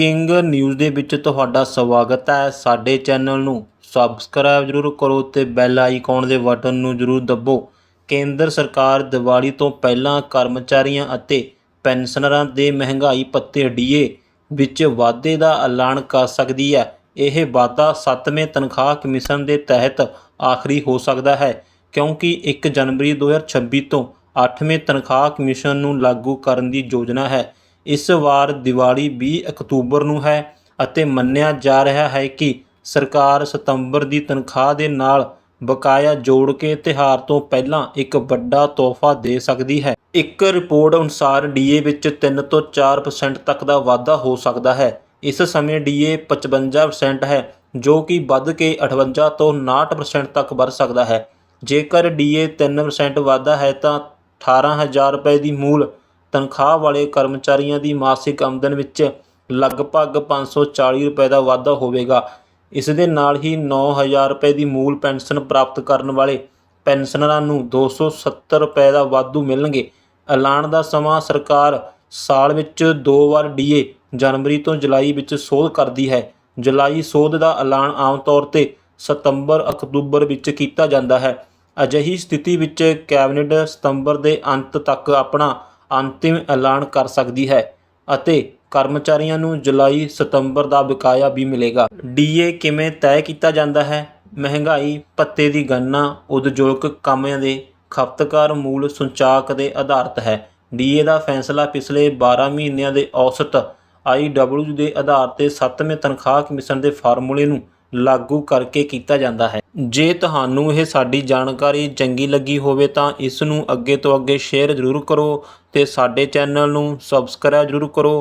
King news ਦੇ ਵਿੱਚ ਤੁਹਾਡਾ ਸਵਾਗਤ ਹੈ ਸਾਡੇ ਚੈਨਲ ਨੂੰ। ਸਬਸਕ੍ਰਾਈਬ ਜ਼ਰੂਰ ਕਰੋ ਤੇ ਬੈਲ ਆਈਕਨ ਦੇ ਬਟਨ ਨੂੰ ਜ਼ਰੂਰ ਦੱਬੋ। ਕੇਂਦਰ ਸਰਕਾਰ ਦੀਵਾਲੀ ਤੋਂ ਪਹਿਲਾਂ ਕਰਮਚਾਰੀਆਂ ਅਤੇ ਪੈਨਸ਼ਨਰਾਂ ਦੇ ਮਹਿੰਗਾਈ ਭੱਤੇ ਡੀਏ ਵਿੱਚ ਵਾਧੇ ਦਾ ਐਲਾਨ ਕਰ ਸਕਦੀ ਹੈ। ਇਹ ਵਾਧਾ 7ਵੇਂ ਤਨਖਾਹ ਕਮਿਸ਼ਨ ਦੇ ਤਹਿਤ ਆਖਰੀ ਹੋ ਸਕਦਾ ਹੈ, ਕਿਉਂਕਿ 1 ਜਨਵਰੀ 2026 ਤੋਂ 8ਵੇਂ ਤਨਖਾਹ ਕਮਿਸ਼ਨ ਨੂੰ ਲਾਗੂ ਕਰਨ ਦੀ ਯੋਜਨਾ ਹੈ। ਇਸ ਵਾਰ ਦੀਵਾਲੀ ਵੀਹ ਅਕਤੂਬਰ ਨੂੰ ਹੈ ਅਤੇ ਮੰਨਿਆ ਜਾ ਰਿਹਾ ਹੈ ਕਿ ਸਰਕਾਰ ਸਤੰਬਰ ਦੀ ਤਨਖਾਹ ਦੇ ਨਾਲ ਬਕਾਇਆ ਜੋੜ ਕੇ ਤਿਉਹਾਰ ਤੋਂ ਪਹਿਲਾਂ ਇੱਕ ਵੱਡਾ ਤੋਹਫਾ ਦੇ ਸਕਦੀ ਹੈ। ਇੱਕ ਰਿਪੋਰਟ ਅਨੁਸਾਰ ਡੀਏ ਵਿੱਚ 3 ਤੋਂ 4% ਤੱਕ ਦਾ ਵਾਧਾ ਹੋ ਸਕਦਾ ਹੈ। ਇਸ ਸਮੇਂ ਡੀਏ 55% ਹੈ, ਜੋ ਕਿ ਵੱਧ ਕੇ 58 ਤੋਂ 59% ਤੱਕ ਵੱਧ ਸਕਦਾ ਹੈ। ਜੇਕਰ ਡੀਏ 3% ਵਾਧਾ ਹੈ ਤਾਂ 18000 ਰੁਪਏ ਦੀ ਮੂਲ ਤਨਖਾਹ ਵਾਲੇ ਕਰਮਚਾਰੀਆਂ ਦੀ ਮਾਸਿਕ ਆਮਦਨ ਵਿੱਚ ਲਗਭਗ 540 ਰੁਪਏ ਦਾ ਵਾਧਾ ਹੋਵੇਗਾ। ਇਸ ਦੇ ਨਾਲ ਹੀ 9000 ਰੁਪਏ ਦੀ ਮੂਲ ਪੈਨਸ਼ਨ ਪ੍ਰਾਪਤ ਕਰਨ ਵਾਲੇ ਪੈਨਸ਼ਨਰਾਂ ਨੂੰ 270 ਰੁਪਏ ਦਾ ਵਾਧੂ ਮਿਲਣਗੇ। ਐਲਾਨ ਦਾ ਸਮਾਂ ਸਰਕਾਰ ਸਾਲ ਵਿੱਚ ਦੋ ਵਾਰ ਡੀਏ ਜਨਵਰੀ ਤੋਂ ਜੁਲਾਈ ਵਿੱਚ ਸੋਧ ਕਰਦੀ ਹੈ। ਜੁਲਾਈ ਸੋਧ ਦਾ ਐਲਾਨ ਆਮ ਤੌਰ ਤੇ ਸਤੰਬਰ, ਅਕਤੂਬਰ ਵਿੱਚ ਕੀਤਾ ਜਾਂਦਾ ਹੈ। ਅਜਿਹੀ ਸਥਿਤੀ ਵਿੱਚ ਕੈਬਨਿਟ ਸਤੰਬਰ ਦੇ ਅੰਤ ਤੱਕ ਆਪਣਾ ਅੰਤਿਮ ਐਲਾਨ ਕਰ ਸਕਦੀ ਹੈ ਅਤੇ ਕਰਮਚਾਰੀਆਂ ਨੂੰ ਜੁਲਾਈ, ਸਤੰਬਰ ਦਾ ਬਕਾਇਆ ਵੀ ਮਿਲੇਗਾ। ਡੀਏ ਕਿਵੇਂ ਤੈਅ ਕੀਤਾ ਜਾਂਦਾ ਹੈ? ਮਹਿੰਗਾਈ, ਭੱਤੇ ਦੀ ਗਣਨਾ, ਉਦਯੋਗਿਕ ਕਾਮਾਂ ਦੇ ਖਪਤਕਾਰ ਮੂਲ ਸੂਚਕਾਂਕ ਦੇ ਆਧਾਰਿਤ ਹੈ। ਡੀਏ ਦਾ ਫੈਸਲਾ ਪਿਛਲੇ 12 ਮਹੀਨਿਆਂ ਦੇ ਔਸਤ ਆਈਡਬਲਯੂ ਦੇ ਆਧਾਰ ਤੇ 7ਵੇਂ ਤਨਖਾਹ ਕਮਿਸ਼ਨ ਦੇ ਫਾਰਮੂਲੇ ਨੂੰ ਲਾਗੂ ਕਰਕੇ ਕੀਤਾ ਜਾਂਦਾ ਹੈ। ਜੇ ਤੁਹਾਨੂੰ ਇਹ ਸਾਡੀ ਜਾਣਕਾਰੀ ਚੰਗੀ ਲੱਗੀ ਹੋਵੇ ਤਾਂ ਇਸ ਨੂੰ ਅੱਗੇ ਤੋਂ ਅੱਗੇ ਸ਼ੇਅਰ ਜ਼ਰੂਰ ਕਰੋ ਅਤੇ ਸਾਡੇ ਚੈਨਲ ਨੂੰ ਸਬਸਕ੍ਰਾਈਬ ਜ਼ਰੂਰ ਕਰੋ।